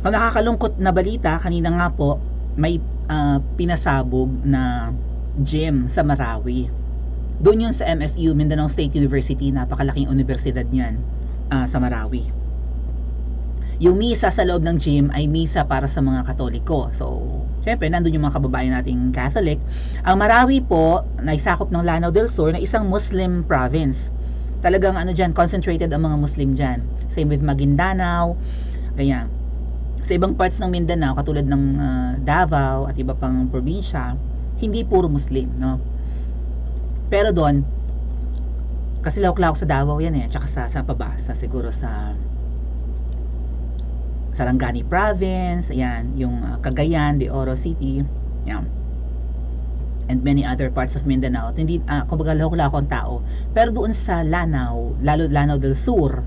ang nakakalungkot na balita, kanina nga po, may ah, pinasabog na gym sa Marawi. Doon yun sa MSU, Mindanao State University, napakalaking universidad niyan ah, sa Marawi. Yung misa sa loob ng gym ay misa para sa mga Katoliko. So, syempre, nandun yung mga kababayan nating Catholic. Ang Marawi po, naisakop ng Lanao del Sur na isang Muslim province. Talagang ano dyan, concentrated ang mga Muslim dyan. Same with Maguindanao, ganyan. Sa ibang parts ng Mindanao, katulad ng ah, Davao at iba pang probinsya, hindi puro Muslim, no? Pero doon, kasi lawak-lawak sa Davao yan eh, tsaka sa, sa pa siguro sa Sarangani Province, ayan, yung uh, Cagayan, de Oro City, yan. And many other parts of Mindanao. Hindi, uh, kumbaga lawak-lawak ang tao. Pero doon sa Lanao, lalo Lanao del Sur,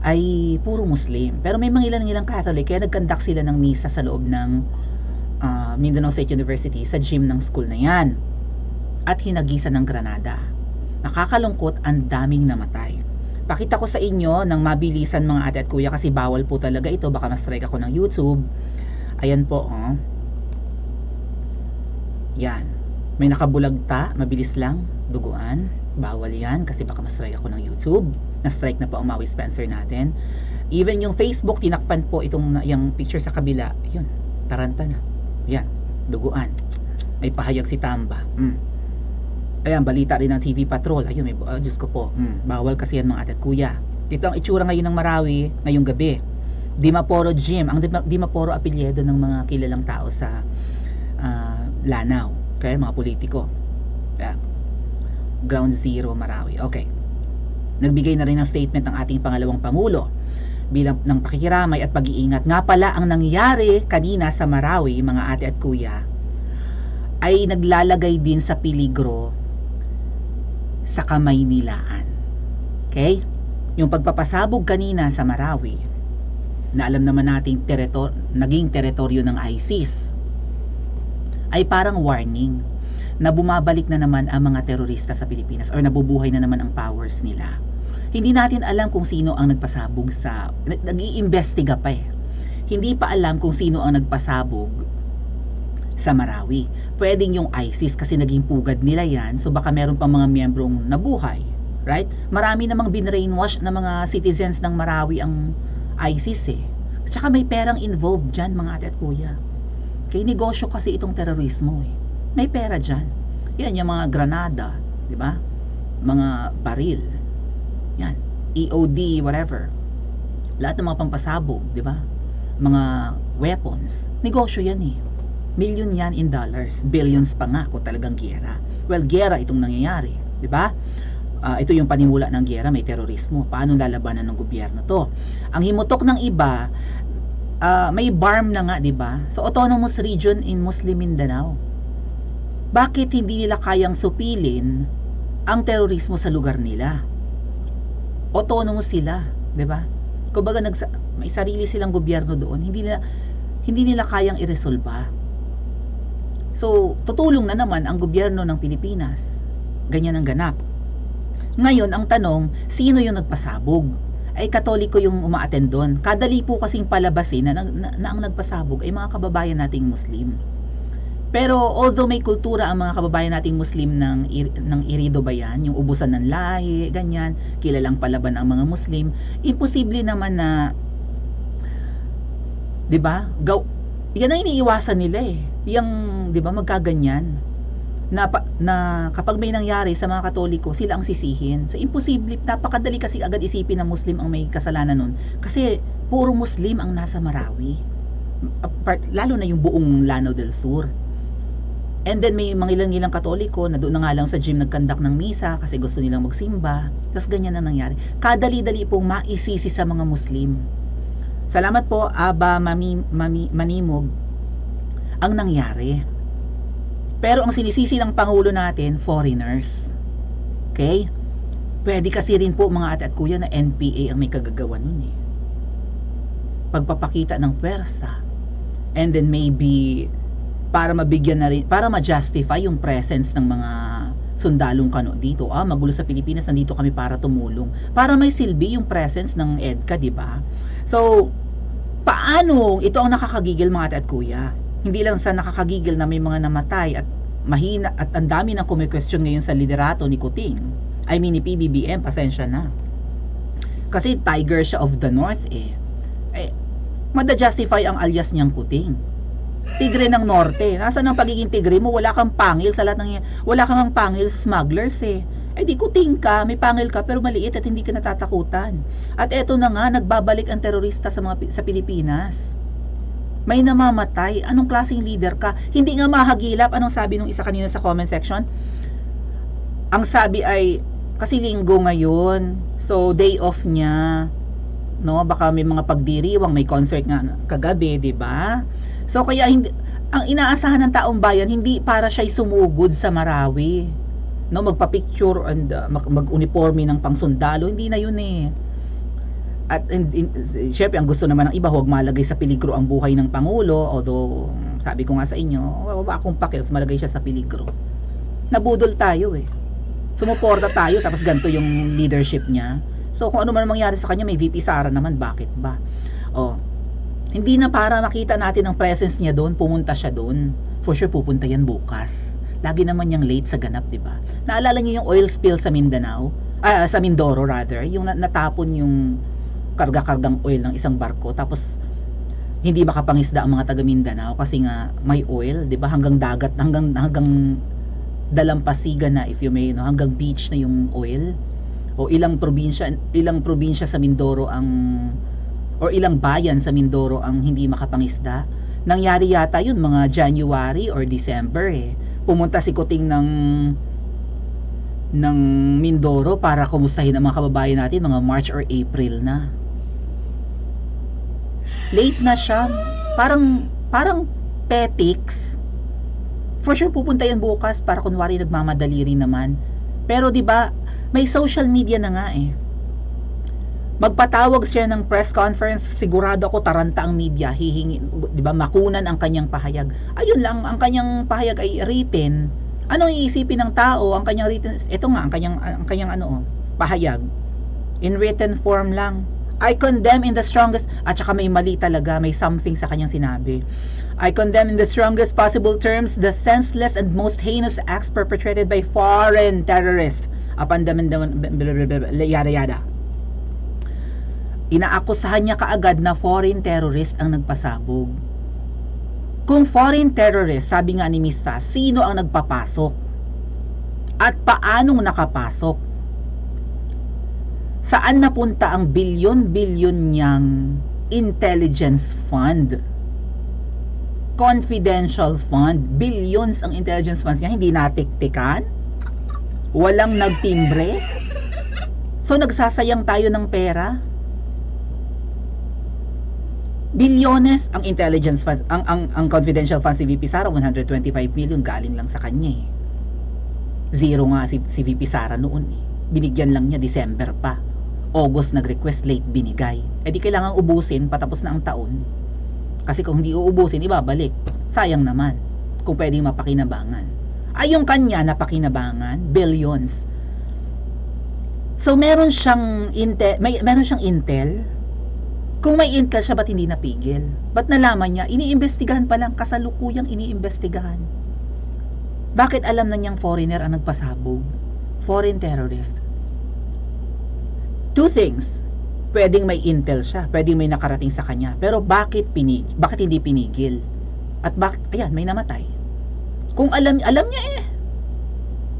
ay puro Muslim. Pero may mga ilan-ilang Catholic, kaya nagkandak sila ng misa sa loob ng ah, Mindanao State University sa gym ng school na yan. At hinagisan ng Granada. Nakakalungkot, ang daming namatay. Pakita ko sa inyo ng mabilisan mga ate at kuya kasi bawal po talaga ito. Baka ma-strike ako ng YouTube. Ayan po, oh. Yan. May nakabulagta, mabilis lang, duguan. Bawal yan kasi baka ma-strike ako ng YouTube. Na-strike na po ang Maui Spencer natin. Even yung Facebook, tinakpan po itong yung picture sa kabila. Yun, taranta na. Yan, duguan. May pahayag si Tamba. Mm. Ayan, balita rin ng TV Patrol. Ayun, may, uh, Diyos ko po. Mm, bawal kasi yan mga ate at kuya. Ito ang itsura ngayon ng Marawi ngayong gabi. Dimaporo Gym. Ang Dima- Dimaporo apelyido ng mga kilalang tao sa ah, Lanao. Kaya mga politiko. Kaya, Ground Zero Marawi. Okay. Nagbigay na rin ng statement ng ating pangalawang pangulo bilang ng pakikiramay at pag-iingat. Nga pala ang nangyari kanina sa Marawi, mga ate at kuya, ay naglalagay din sa peligro sa kamay nilaan. Okay? Yung pagpapasabog kanina sa Marawi, na alam naman nating teritor naging teritoryo ng ISIS, ay parang warning na bumabalik na naman ang mga terorista sa Pilipinas or nabubuhay na naman ang powers nila. Hindi natin alam kung sino ang nagpasabog sa nag- nag-iimbestiga pa eh. Hindi pa alam kung sino ang nagpasabog sa Marawi. Pwedeng yung ISIS kasi naging pugad nila yan, so baka meron pang mga miyembrong nabuhay. Right? Marami namang binrainwash na mga citizens ng Marawi ang ISIS eh. Tsaka may perang involved dyan mga ate at kuya. Kay negosyo kasi itong terorismo eh. May pera dyan. Yan yung mga granada, di ba? Mga baril. Yan. EOD, whatever. Lahat ng mga pampasabog, di ba? Mga weapons. Negosyo yan eh. Million yan in dollars. Billions pa nga kung talagang giyera. Well, giyera itong nangyayari. Di ba? Ah, ito yung panimula ng giyera, may terorismo. Paano lalabanan ng gobyerno to? Ang himutok ng iba, ah, may BARM na nga, di ba? So, autonomous region in Muslim Mindanao. Bakit hindi nila kayang supilin ang terorismo sa lugar nila? Autonomous sila, di ba? Kumbaga nagsa- may sarili silang gobyerno doon, hindi nila hindi nila kayang iresolba. So, tutulong na naman ang gobyerno ng Pilipinas. Ganyan ang ganap. Ngayon, ang tanong, sino yung nagpasabog? Ay katoliko yung umaattend doon. Kadali po kasing palabasin na, na, na ang nagpasabog ay mga kababayan nating Muslim. Pero although may kultura ang mga kababayan nating Muslim ng, ng irido ba yan, yung ubusan ng lahi, ganyan, kilalang palaban ang mga Muslim, imposible naman na 'di ba? Gaw yan ang iniiwasan nila eh. Yung 'di ba magkaganyan na, na kapag may nangyari sa mga Katoliko, sila ang sisihin. So imposible, napakadali kasi agad isipin na Muslim ang may kasalanan nun. Kasi puro Muslim ang nasa Marawi. Apart, lalo na yung buong Lanao del Sur. And then may mga ilang-ilang Katoliko na doon na nga lang sa gym nagkandak ng misa kasi gusto nilang magsimba. Tapos ganyan na nangyari. Kadali-dali pong maisisi sa mga Muslim. Salamat po, Aba Mami, Mami, Manimog. Ang nangyari. Pero ang sinisisi ng Pangulo natin, foreigners. Okay? Pwede kasi rin po mga ate at kuya na NPA ang may kagagawa nun eh. Pagpapakita ng pwersa. And then maybe para mabigyan na rin, para ma-justify yung presence ng mga sundalong kano dito. Ah, magulo sa Pilipinas, nandito kami para tumulong. Para may silbi yung presence ng EDCA, di ba? So, Paano ito ang nakakagigil mga ate at kuya? Hindi lang sa nakakagigil na may mga namatay at mahina at ang dami ng kumikwestiyon ngayon sa liderato ni Kuting. I mean ni PBBM, pasensya na. Kasi tiger siya of the north eh. Eh, mada-justify ang alias niyang Kuting. Tigre ng norte. Nasaan ang pagiging tigre mo? Wala kang pangil sa lahat ng wala kang ang pangil sa smugglers eh. Eh di kuting ka, may pangil ka pero maliit at hindi ka natatakutan. At eto na nga, nagbabalik ang terorista sa mga sa Pilipinas. May namamatay. Anong klaseng leader ka? Hindi nga mahagilap. Anong sabi nung isa kanina sa comment section? Ang sabi ay, kasi linggo ngayon. So, day off niya. No, baka may mga pagdiriwang, may concert nga kagabi, 'di ba? So kaya hindi ang inaasahan ng taong bayan hindi para siya'y sumugod sa Marawi. No, magpa-picture and uh, mag- mag-uniforme ng pangsundalo, hindi na 'yun eh. At in, syempre ang gusto naman ng iba huwag malagay sa peligro ang buhay ng pangulo, although sabi ko nga sa inyo, wala akong pakios malagay siya sa peligro. Nabudol tayo eh. Sumuporta tayo tapos ganito yung leadership niya. So kung ano man ang mangyari sa kanya, may VP Sara naman, bakit ba? Oh, hindi na para makita natin ang presence niya doon, pumunta siya doon. For sure pupunta yan bukas. Lagi naman niyang late sa ganap, 'di ba? Naalala niyo yung oil spill sa Mindanao? Ah, sa Mindoro rather, yung na- natapon yung karga-kargang oil ng isang barko tapos hindi makapangisda ang mga taga Mindanao kasi nga may oil, 'di ba? Hanggang dagat, hanggang hanggang dalampasigan na if you may, no? hanggang beach na yung oil o ilang probinsya ilang probinsya sa Mindoro ang or ilang bayan sa Mindoro ang hindi makapangisda. Nangyari yata yun mga January or December eh. Pumunta si Kuting ng ng Mindoro para kumustahin ang mga kababayan natin mga March or April na. Late na siya. Parang parang petics. For sure pupunta yan bukas para kunwari nagmamadali rin naman. Pero 'di ba, may social media na nga eh. Magpatawag siya ng press conference, sigurado ako taranta ang media, hihingi, 'di ba, makunan ang kanyang pahayag. Ayun lang, ang kanyang pahayag ay written. Ano iisipin ng tao? Ang kanyang written, ito nga ang kanyang ang kanyang ano, oh, pahayag. In written form lang. I condemn in the strongest at saka may mali talaga, may something sa kanyang sinabi. I condemn in the strongest possible terms the senseless and most heinous acts perpetrated by foreign terrorists upon the yada yada. Inaakusahan niya kaagad na foreign terrorist ang nagpasabog. Kung foreign terrorist, sabi nga ni Misa, sino ang nagpapasok? At paanong nakapasok? Saan napunta ang bilyon-bilyon niyang intelligence fund? Confidential fund. Billions ang intelligence funds niya, hindi natiktikan? Walang nagtimbre? So nagsasayang tayo ng pera? Bilyones ang intelligence funds, ang, ang, ang confidential funds si VP Sara, 125 million galing lang sa kanya eh. Zero nga si, si VP Sara noon eh. Binigyan lang niya December pa. August nag-request late binigay. Eh di kailangan ubusin patapos na ang taon. Kasi kung hindi uubusin, ibabalik. Sayang naman. Kung pwedeng mapakinabangan. Ay yung kanya napakinabangan, billions. So meron siyang intel, may meron siyang intel. Kung may intel siya, ba't hindi napigil? Ba't nalaman niya? Iniimbestigahan pa lang, kasalukuyang iniimbestigahan. Bakit alam na niyang foreigner ang nagpasabog? Foreign terrorist. Two things. Pwedeng may intel siya, pwedeng may nakarating sa kanya. Pero bakit pinig? Bakit hindi pinigil? At bakit, ayan, may namatay. Kung alam, alam niya eh.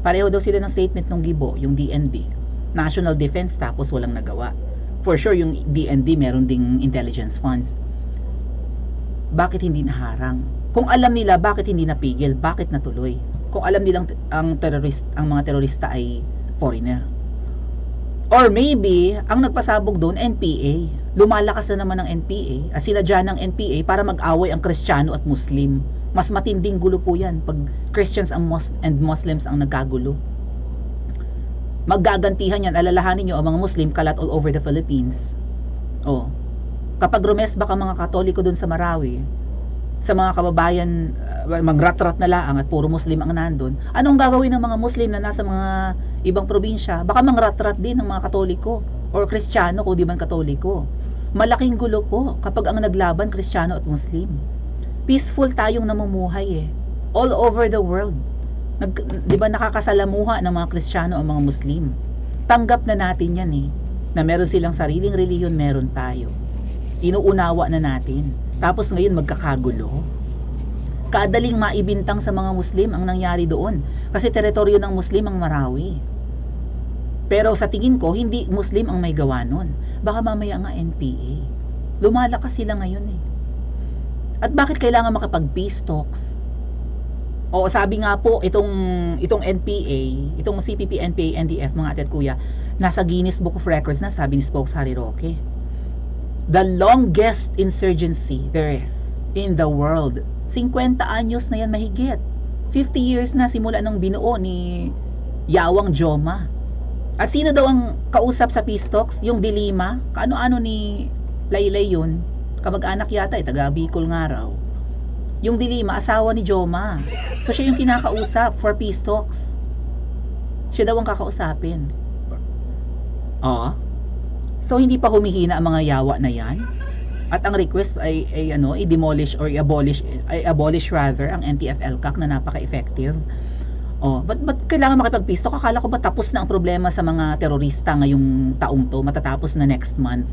Pareho daw sila ng statement ng Gibo, yung DND. National Defense tapos walang nagawa. For sure, yung DND meron ding intelligence funds. Bakit hindi naharang? Kung alam nila, bakit hindi napigil? Bakit natuloy? Kung alam nilang ang terrorist, ang mga terorista ay foreigner. Or maybe, ang nagpasabog doon, NPA. Lumalakas na naman ng NPA at sinadya ng NPA para mag-away ang Kristiyano at Muslim. Mas matinding gulo po yan pag Christians ang Mus- and Muslims ang nagkagulo. Maggagantihan yan, alalahanin nyo ang mga Muslim kalat all over the Philippines. Oh. Kapag rumesba ka mga Katoliko doon sa Marawi, sa mga kababayan, uh, magratrat na lang at puro Muslim ang nandun, anong gagawin ng mga Muslim na nasa mga ibang probinsya? Baka mangratrat din ng mga Katoliko or Kristiyano kung di man Katoliko. Malaking gulo po kapag ang naglaban Kristiyano at Muslim. Peaceful tayong namumuhay eh. All over the world. Nag, 'di ba nakakasalamuha ng mga Kristiyano ang mga Muslim. Tanggap na natin 'yan eh. Na meron silang sariling relihiyon, meron tayo. Inuunawa na natin. Tapos ngayon magkakagulo. Kadaling maibintang sa mga Muslim ang nangyari doon. Kasi teritoryo ng Muslim ang Marawi. Pero sa tingin ko, hindi Muslim ang may gawa nun. Baka mamaya nga NPA. Lumalakas sila ngayon eh. At bakit kailangan makapag-peace talks? O sabi nga po, itong, itong NPA, itong CPP, NPA, NDF, mga ate at kuya, nasa Guinness Book of Records na, sabi ni Spokes Harry Roque. The longest insurgency there is in the world. 50 anyos na yan mahigit. 50 years na simula nung binuo ni Yawang Joma. At sino daw ang kausap sa peace talks? Yung Dilima? Kaano-ano ni Laylay yun? Kamag-anak yata eh, taga Bicol nga raw. Yung Dilima, asawa ni Joma. So siya yung kinakausap for peace talks. Siya daw ang kakausapin. Oo. So hindi pa humihina ang mga yawa na yan? At ang request ay, ay ano, i-demolish or i-abolish, i-abolish rather ang NTF-LCAC na napaka-effective. Oh, ba't, ba't kailangan makipag-peace talk? Akala ko ba tapos na ang problema sa mga terorista ngayong taong to, matatapos na next month?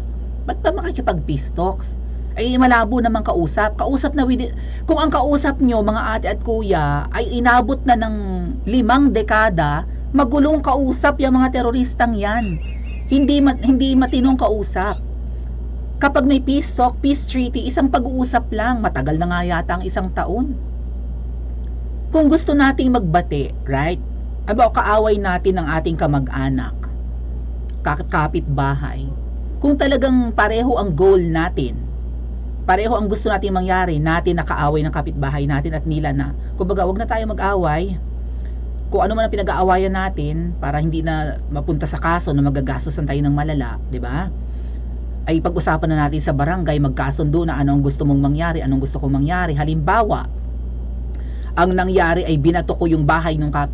Ba't ba makikipag-peace talks? Ay malabo naman kausap. Kausap na with, kung ang kausap nyo mga ate at kuya ay inabot na ng limang dekada, magulong kausap yung mga teroristang yan. Hindi hindi matinong kausap. Kapag may peace talk, peace treaty, isang pag-uusap lang, matagal na nga yata ang isang taon kung gusto nating magbati, right? Aba, kaaway natin ng ating kamag-anak, kapit-bahay. Kung talagang pareho ang goal natin, pareho ang gusto nating mangyari, natin nakaaway ng kapitbahay natin at nila na, kumbaga, wag na tayo mag-away. Kung ano man ang pinag-aawayan natin, para hindi na mapunta sa kaso na magagastosan tayo ng malala, di ba? Ay pag-usapan na natin sa barangay, magkasundo na anong gusto mong mangyari, anong gusto kong mangyari. Halimbawa, ang nangyari ay binato ko yung bahay nung kap,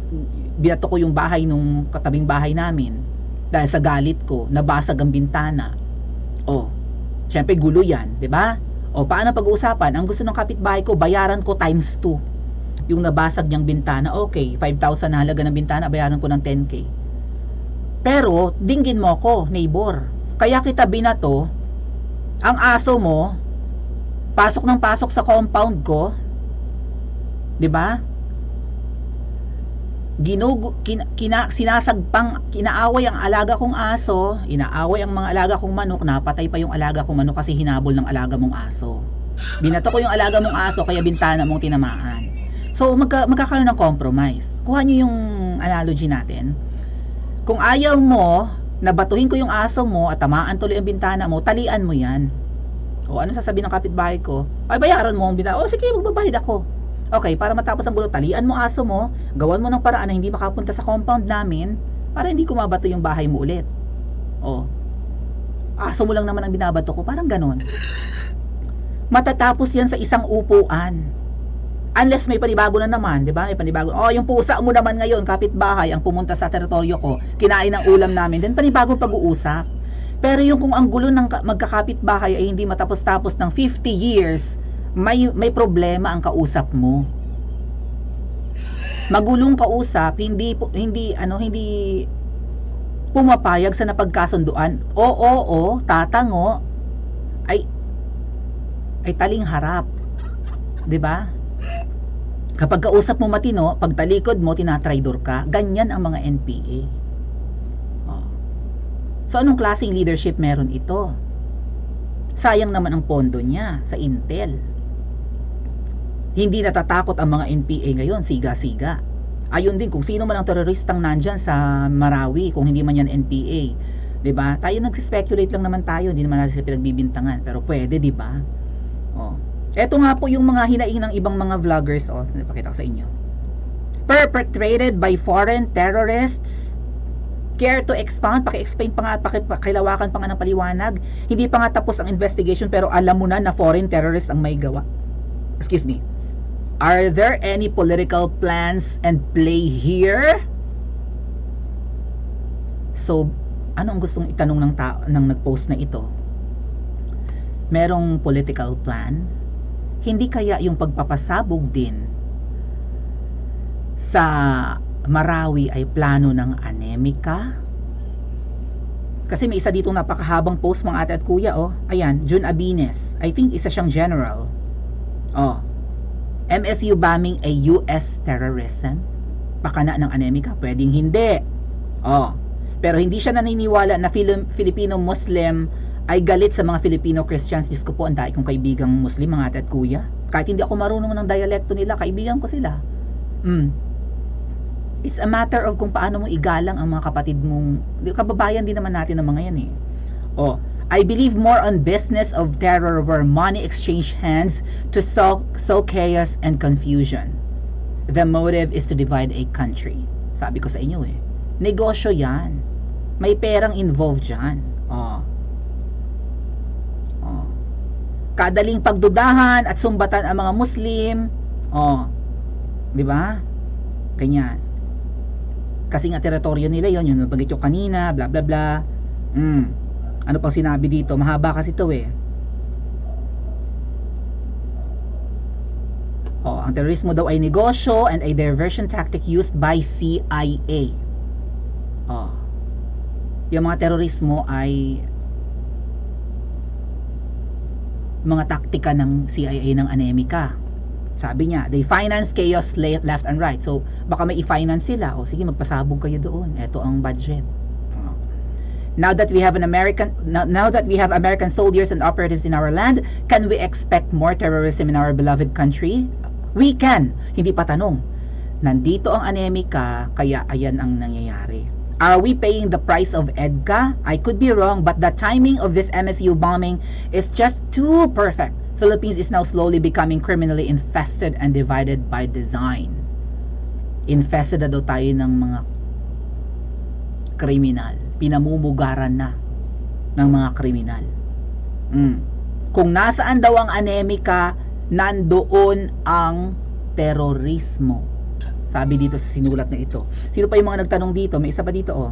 binato ko yung bahay nung katabing bahay namin dahil sa galit ko nabasag ang bintana oh syempre gulo yan di ba o paano pag-uusapan ang gusto ng kapitbahay ko bayaran ko times 2 yung nabasag niyang bintana okay 5,000 na halaga ng bintana bayaran ko ng 10k pero dinggin mo ko neighbor kaya kita binato ang aso mo pasok ng pasok sa compound ko 'di ba? Ginugo kin, kina, sinasagpang kinaaway ang alaga kong aso, inaaway ang mga alaga kong manok, napatay pa yung alaga kong manok kasi hinabol ng alaga mong aso. Binato ko yung alaga mong aso kaya bintana mong tinamaan. So magka, magkakaroon ng compromise. Kuha niyo yung analogy natin. Kung ayaw mo na batuhin ko yung aso mo at tamaan tuloy ang bintana mo, talian mo yan. O ano sasabihin ng kapitbahay ko? Ay bayaran mo ang bintana. O sige, magbabayad ako. Okay, para matapos ang gulo, talian mo aso mo, gawan mo ng paraan na hindi makapunta sa compound namin para hindi kumabato yung bahay mo ulit. Oh. Aso mo lang naman ang binabato ko, parang ganon. Matatapos yan sa isang upuan. Unless may panibago na naman, di ba? May panibago. Oh, yung pusa mo naman ngayon, kapitbahay, ang pumunta sa teritoryo ko, kinain ng ulam namin, then panibagong pag-uusap. Pero yung kung ang gulo ng magkakapitbahay ay hindi matapos-tapos ng 50 years, may may problema ang kausap mo. Magulong kausap, hindi hindi ano hindi pumapayag sa napagkasunduan. Oo, oo, tatango ay ay taling harap. 'Di ba? Kapag kausap mo matino, pag talikod mo tinatraidor ka, ganyan ang mga NPA. Oh. So anong klaseng leadership meron ito? Sayang naman ang pondo niya sa Intel. Hindi natatakot ang mga NPA ngayon, siga-siga. Ayun din kung sino man ang teroristang nandyan sa Marawi, kung hindi man yan NPA. 'Di ba? Tayo nagsi-speculate lang naman tayo, hindi naman natin pinagbibintangan, pero pwede, 'di ba? Oh. Ito nga po yung mga hinaing ng ibang mga vloggers, oh, napakita ko sa inyo. Perpetrated by foreign terrorists. Care to expound, paki-explain pa nga at pakilawakan pa nga ng paliwanag. Hindi pa nga tapos ang investigation pero alam mo na na foreign terrorists ang may gawa. Excuse me. Are there any political plans and play here? So, ano ang gustong itanong ng tao ng nag-post na ito? merong political plan, hindi kaya yung pagpapasabog din sa Marawi ay plano ng anemika? Kasi may isa ditong napakahabang post mga ate at kuya, oh. Ayan, June Abines. I think isa siyang general. Oh. MSU bombing a US terrorism? Pakana ng anemika? Pwedeng hindi. Oh. Pero hindi siya naniniwala na Fili- Filipino Muslim ay galit sa mga Filipino Christians. Diyos ko po, ang kong kaibigang Muslim, mga ate at kuya. Kahit hindi ako marunong ng dialekto nila, kaibigan ko sila. Mm. It's a matter of kung paano mo igalang ang mga kapatid mong, kababayan din naman natin ng mga yan eh. Oh, I believe more on business of terror where money exchange hands to sow, sow chaos and confusion. The motive is to divide a country. Sabi ko sa inyo eh. Negosyo yan. May perang involved dyan. Oh. Oh. Kadaling pagdudahan at sumbatan ang mga Muslim. Oh. 'Di ba? Ganyan. Kasi nga teritoryo nila yon yun nabanggit yung kanina, bla bla bla. Mm. Ano pang sinabi dito? Mahaba kasi to eh. Oh, ang terorismo daw ay negosyo and a diversion tactic used by CIA. Oh. Yung mga terorismo ay mga taktika ng CIA ng anemika. Sabi niya, they finance chaos le- left and right. So, baka may i-finance sila. O sige, magpasabog kayo doon. Ito ang budget. Oh. Now that we have an American now, now that we have American soldiers and operatives in our land, can we expect more terrorism in our beloved country? We can. Hindi pa tanong. Nandito ang anemika, kaya ayan ang nangyayari. Are we paying the price of EDCA? I could be wrong, but the timing of this MSU bombing is just too perfect. Philippines is now slowly becoming criminally infested and divided by design. Infested na daw tayo ng mga kriminal. Pinamumugaran na ng mga kriminal. Mm. Kung nasaan daw ang anemika, nandoon ang terorismo. Sabi dito sa sinulat na ito. Sino pa yung mga nagtanong dito? May isa pa dito oh.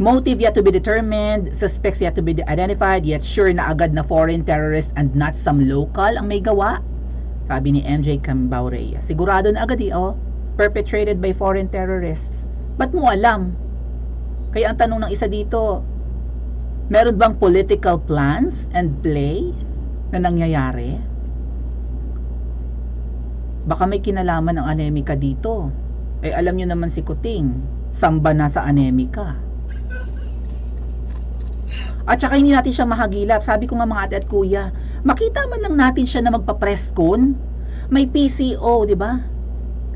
Motive yet to be determined, suspects yet to be identified, yet sure na agad na foreign terrorist and not some local ang may gawa. Sabi ni MJ Cambaurea. Sigurado na agad eh, oh. Perpetrated by foreign terrorists. Ba't mo alam? Kaya ang tanong ng isa dito, meron bang political plans and play na nangyayari? Baka may kinalaman ng anemika dito. Eh alam nyo naman si Kuting, samba na sa anemika. At saka hindi natin siya mahagilap. Sabi ko nga mga ate at kuya, makita man lang natin siya na magpa-press con. May PCO, di ba?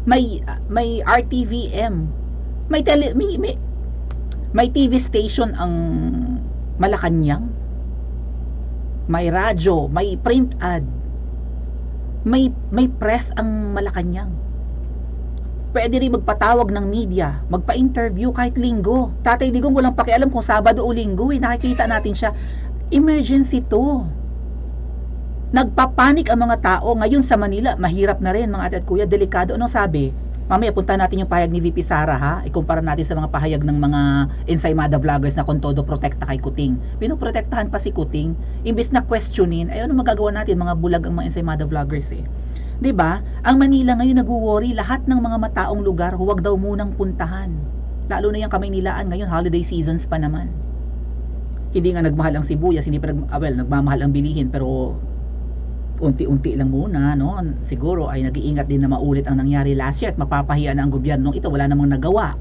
May may RTVM. May tele may, may, may TV station ang Malacanang. May radyo, may print ad. May may press ang Malacanang. Pwede rin magpatawag ng media, magpa-interview kahit linggo. Tatay Digong walang pakialam kung Sabado o Linggo, eh. nakikita natin siya. Emergency to. Nagpapanik ang mga tao. Ngayon sa Manila, mahirap na rin mga ate at kuya, delikado. Anong sabi? Mamaya punta natin yung pahayag ni VP Sara ha. Ikumpara natin sa mga pahayag ng mga ensaymada vloggers na kung todo protekta kay Kuting. Pinoprotektahan pa si Kuting. Imbes na questionin, ay ano magagawa natin mga bulag ang mga ensaymada vloggers eh. 'Di ba? Ang Manila ngayon nagwo-worry lahat ng mga mataong lugar huwag daw munang puntahan. Lalo na yung Kamaynilaan ngayon holiday seasons pa naman. Hindi nga nagmahal ang sibuyas, hindi pa nag ah, well, nagmamahal ang bilihin pero unti-unti lang muna, no? Siguro ay nag-iingat din na maulit ang nangyari last year at mapapahiya na ang gobyerno ito wala namang nagawa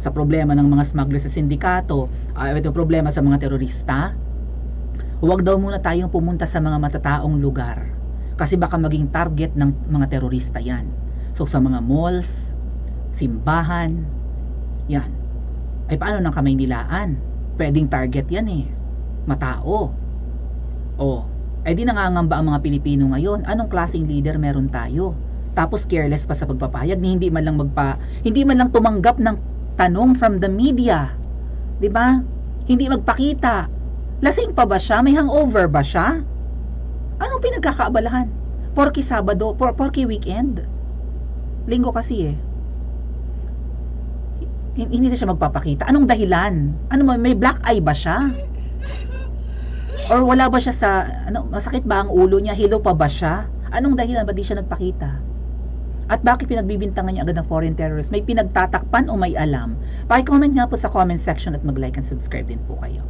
sa problema ng mga smugglers at sindikato, uh, ito problema sa mga terorista. Huwag daw muna tayong pumunta sa mga matataong lugar kasi baka maging target ng mga terorista yan. So sa mga malls, simbahan, yan. Ay paano ng kamay nilaan? Pwedeng target yan eh. Matao. O, eh di nangangamba ang mga Pilipino ngayon. Anong klaseng leader meron tayo? Tapos careless pa sa pagpapahayag, ni hindi man lang magpa hindi man lang tumanggap ng tanong from the media. 'Di ba? Hindi magpakita. Lasing pa ba siya? May hangover ba siya? Anong pinagkakaabalahan? Porky Sabado, por porky weekend. Linggo kasi eh. Hin- Hindi na siya magpapakita. Anong dahilan? Ano may black eye ba siya? Or wala ba siya sa, ano, masakit ba ang ulo niya? Hilo pa ba siya? Anong dahilan ba di siya nagpakita? At bakit pinagbibintangan niya agad ng foreign terrorist? May pinagtatakpan o may alam? Paki-comment nga po sa comment section at mag-like and subscribe din po kayo.